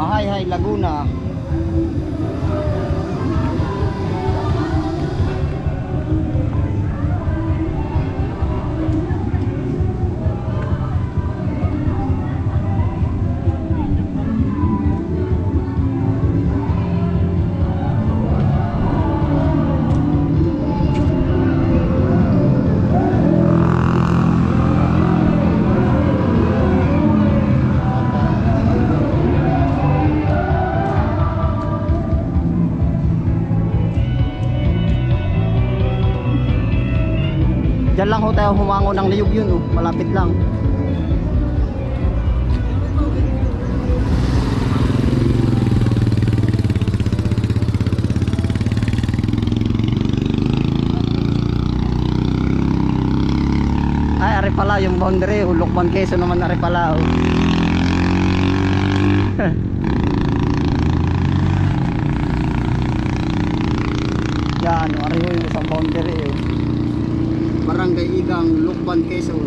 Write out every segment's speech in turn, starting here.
Mahayhay, Laguna. Lang ho tayo humango ng liyog yun oh. Malapit lang. Ay, ari pala yung boundary. Ulokban Quezon naman ari pala. Oh. Yan, ari ho yung isang boundary. Oh. Barangay Igang, Lukban, Quezon.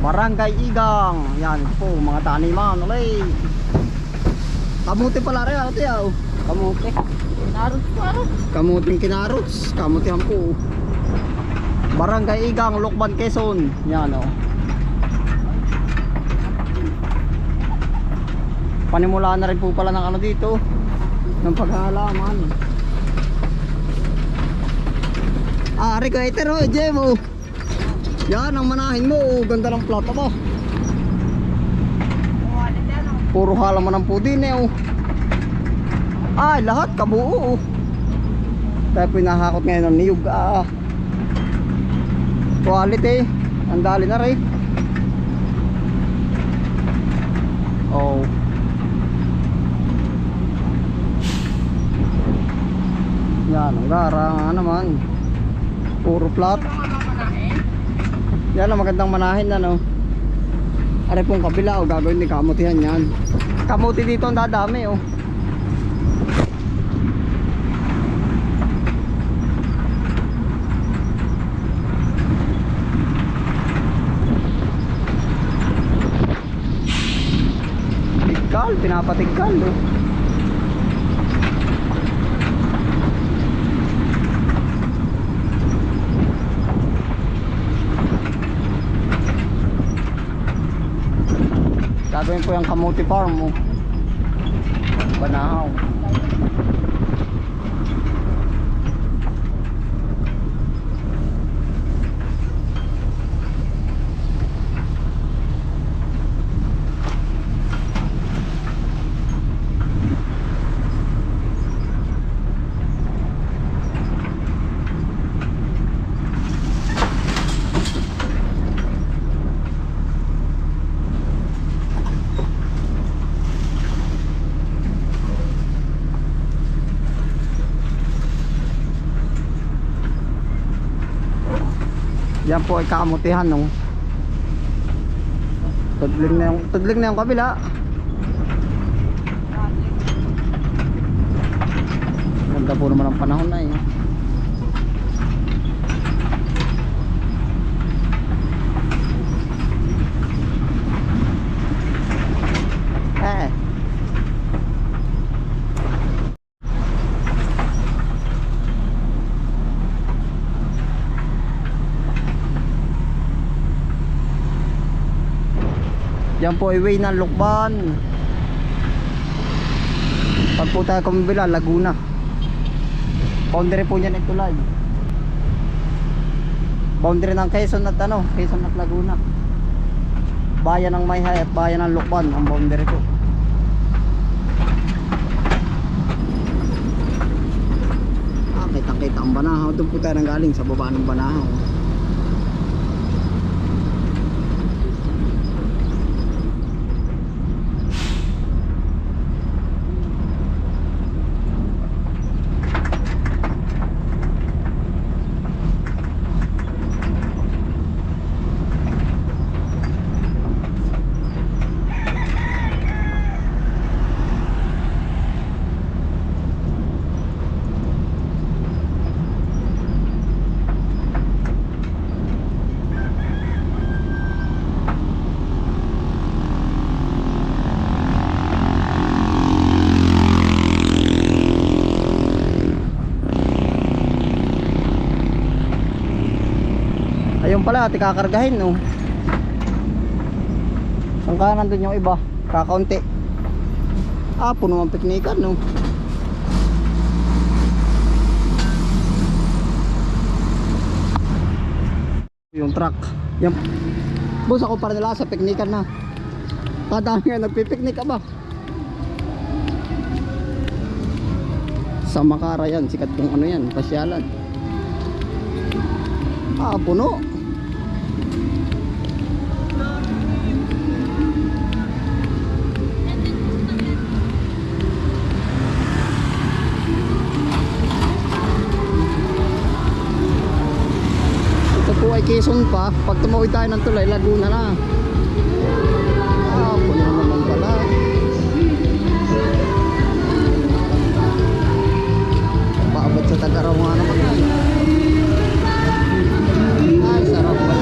Barangay Igang. Yan po, mga taniman. Ulay. Kamuti pala rin ate ah. oh. Kamuti. Narot ko ano? Kamuting kinarots. Kamutihan po. Barangay Igang, Lukban, Quezon. Yan oh. Panimula na rin po pala ng ano dito. Ng paghahalaman. Ah, Ari ito, oh, Jem, oh. Yan, ang manahin mo, oh. Ganda ng plata mo. Puro halaman ng pudin, eh, oh. Ay, lahat, kabuo, oh. Tayo pinahakot ngayon ng niyog, ah. Quality, ang dali na rin. Oh. Yan, ang gara nga naman. Puro flat. Yan ang magandang manahin na no. Are pong kabila o gagawin ni kamutihan yan. Kamuti dito ang dadami oh. Tigkal, pinapatigkal oh. Gagawin po yung kamuti farm mo. Banahaw. Yan po ay kamutihan no. Tudling na yung tudling na yung kabila. Ganda po naman ang panahon na eh. Eh. Yan po ay way ng Lukban. Pag po tayo kumabila, Laguna. Boundary po niyan ito tulay. Boundary ng Quezon at ano, Quezon at Laguna. Bayan ng Mayhay at bayan ng Lukban ang boundary po. Ah, kita-kita ang Banahaw. Doon po tayo nang galing sa baba ng Banahaw. Ati kakargahin no. Saan ka nandun yung iba? Kakaunti. Ah, puno ang piknikan no. Yung truck. Yan. Boss, ako para nila sa piknikan na. Kadami nga nagpipiknik ka ba? Sa Makara yan, sikat kung ano yan, pasyalan. Ah, puno. Quezon pa. Pag tumawid tayo ng tulay, Laguna na. Ah, puno naman pala. Paabot sa Tagaraw nga naman. Ay, sarap pa.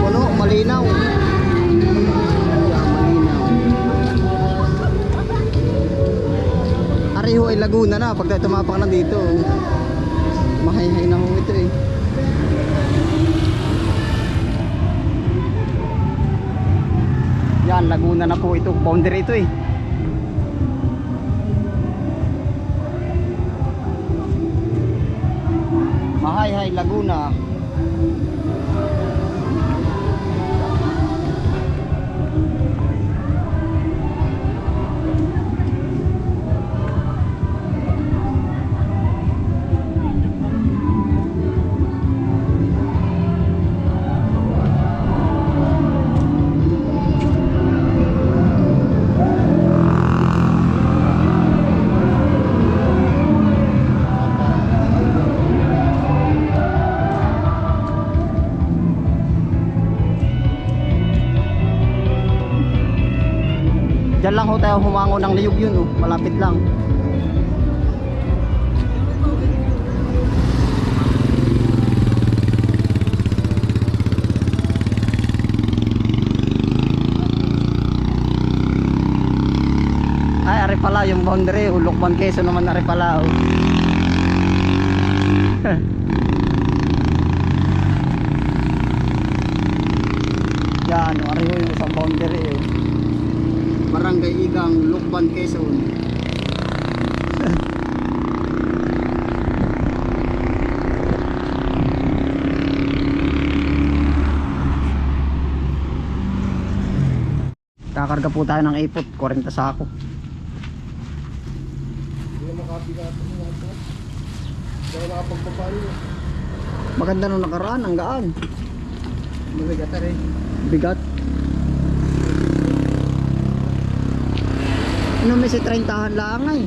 Puno, malinaw. Ariho ay Laguna na pag tayo tumapak na dito. Mahay-hay na ho ito eh. Yan, Laguna na po ito. Boundary ito eh. Mahay-hay, Laguna. Diyan lang ho tayo humango ng liyog yun oh. Malapit lang. Ay, ari pala yung boundary. Ulokban Quezon naman ari pala oh. Yan, oh, ari ho yung isang boundary eh. Barangay Igang, Lukban, Quezon. Kakarga po tayo ng ipot, 40 sako. Maganda nung nakaraan, ang gaan. Rin. Bigat. Ano may si 30 lang ay.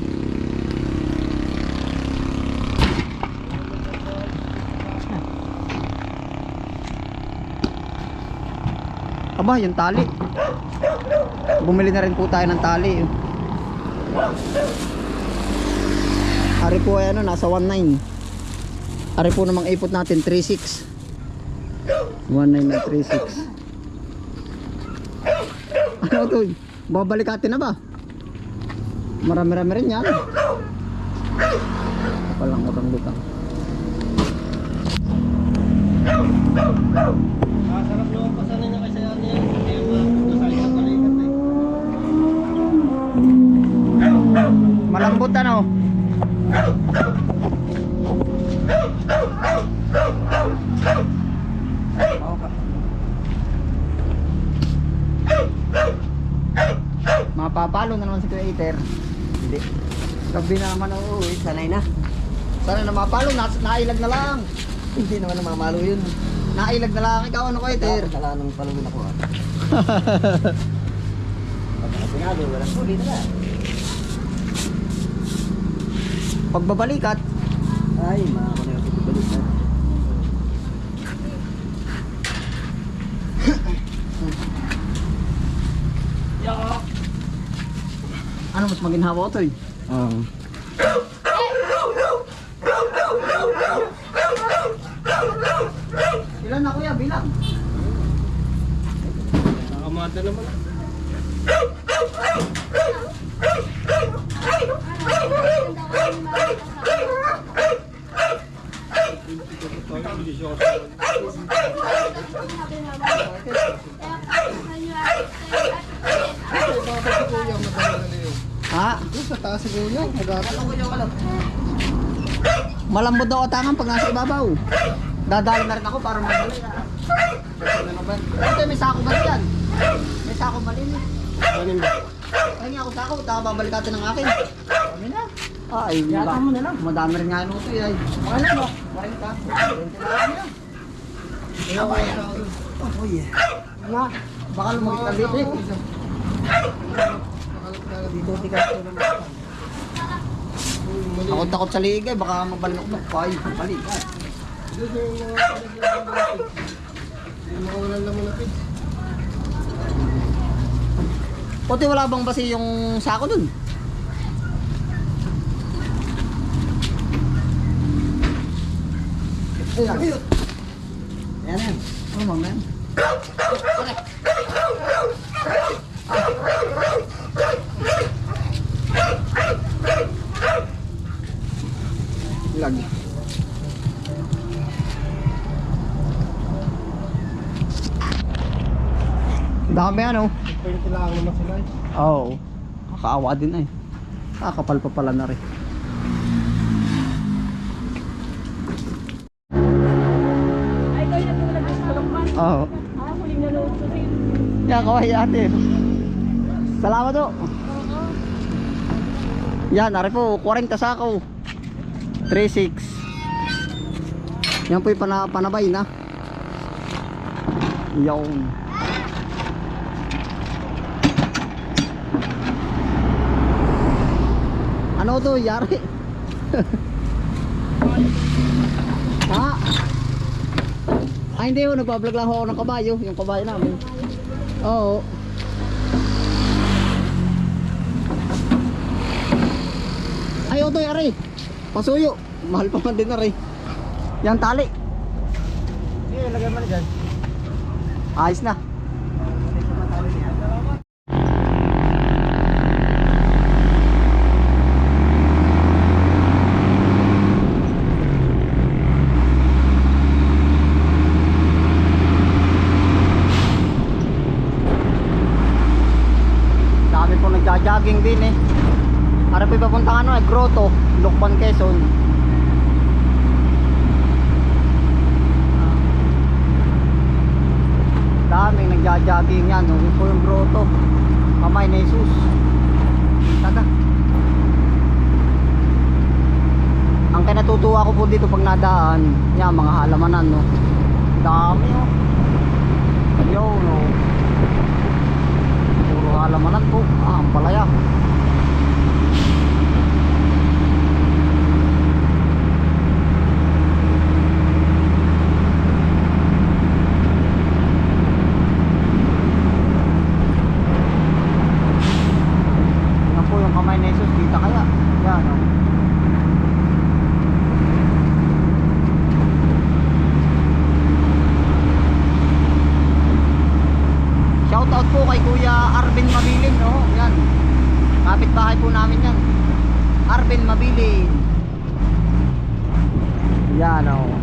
Aba, yung tali. Bumili na rin po tayo ng tali. Ari po ay ano, nasa 1.9. Ari po namang ipot natin, 3.6. 1.9 na 3.6. Ano to? Babalik natin na ba? Marami-rami rin yan. Walang utang-lutang. Ah, sarap naman pasanan niya kasi ano yan. Hindi yung mga sa balikat eh. Malambot ano? Mapapalo na naman si Iter. Hindi. Gabi na naman oo eh. Sanay na. Sana na mapalo, na, nailag na lang. Hindi naman namamalo yun. Nailag na lang. Ikaw ano Iter? Kala nung palunod ako ah. Pag sinabi, walang huli na. Pagbabalikat, Ay, mga ako na yung tutubalik na. ano mas maginhawa to eh? Oo. Ilan na kuya? Bilang. Nakamata naman. Ha? Sa yan, magata. Malambot daw atangan pag nasa ibabaw. Dadali na rin ako para madali. Ito may sako ba yan? May sako ba rin? Kanin ba? Ay nga ako sako, taka babalik natin ng akin. Kami na. Ay, yata mo na lang. Madami rin nga yung uto ay. Wala mo. 40. 20 na lang yan. Kaya ko sa ako. Oh, yeah. Nga, baka lumagit ka dito. Dito, tikas ko naman. Ako takot sa ligay, baka mabalok-nok pa. Ay, pig. Puti wala bang basi yung sako dun? Ayun. Ayan yan. Oh, ma'am yan. Lag. Dami ano? Pwede kailangan naman sila eh. Oo. Kakaawa din ay. Kakapal pa pala na rin. Oo. Ah, huling nanood ko rin. Yan, ate. Salamat po. Yan, ari po, 40 sako. 3.6. Yan po yung pana, panabay na. Yung. Ano to, yari? ha? Ah, hindi ho, nagbablog lang ho ako ng kabayo, yung kabayo namin. Oo. Ay, otoy, aray. Pasuyo. Mahal pa man din, aray. Yan tali. Sige, lagyan mo na dyan. Ayos na. Dami po nagja-jogging din eh. Ara po papunta ano eh, Grotto, Lukban, Quezon. Daming nagja-jogging yan, no? Yun po yung Grotto. Kamay na Jesus. Taga. Ang kinatutuwa ko po dito pag nadaan, yan mga halamanan, no. Dami, oh. Yo, no. Puro halamanan po. Ah, ang palaya. Yan po yung kamay na Jesus, kita kaya. Yan, oh. Shout out po kay Kuya Arvin Mabilin, no? Yan. Kapit bahay po namin yan. Arvin Mabilin. Yan, oh.